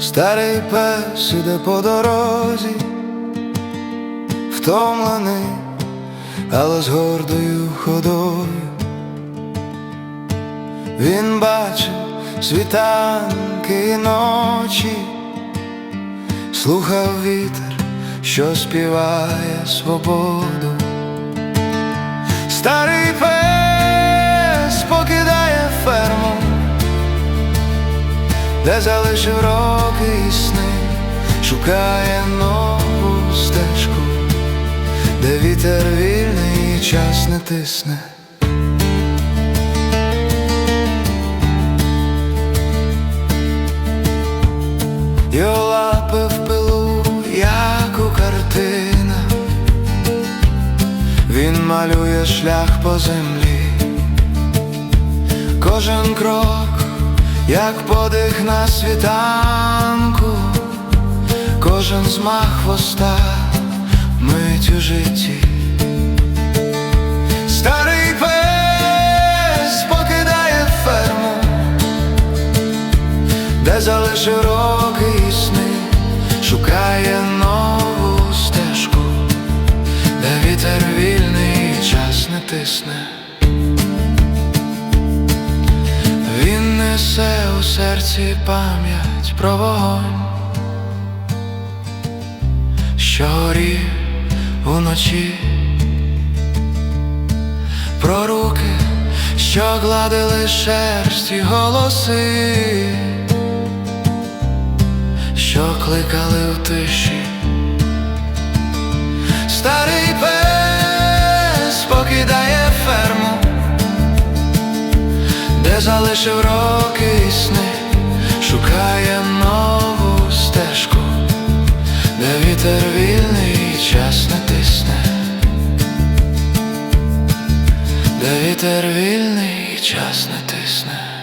Старий пес іде по дорозі, втомлений, але з гордою ходою. Він бачив світанки і ночі, слухав вітер, що співає свободу. Старий пес де залишив роки і сни, шукає нову стежку, де вітер вільний і час не тисне. Його в пилу, як у картинах Він малює шлях по землі, кожен крок, як подих на світанку, кожен змах хвоста, мить у житті. Старий пес покидає ферму, де залишив роки і сни, шукає нову стежку, де вітер вільний час не тисне. У серці пам'ять про вогонь, що горів уночі, про руки, що гладили шерсть і голоси що кликали в тиші. Де залишив роки і сни, шукає нову стежку, де вітер вільний і час не тисне, де вітер вільний і час не тисне.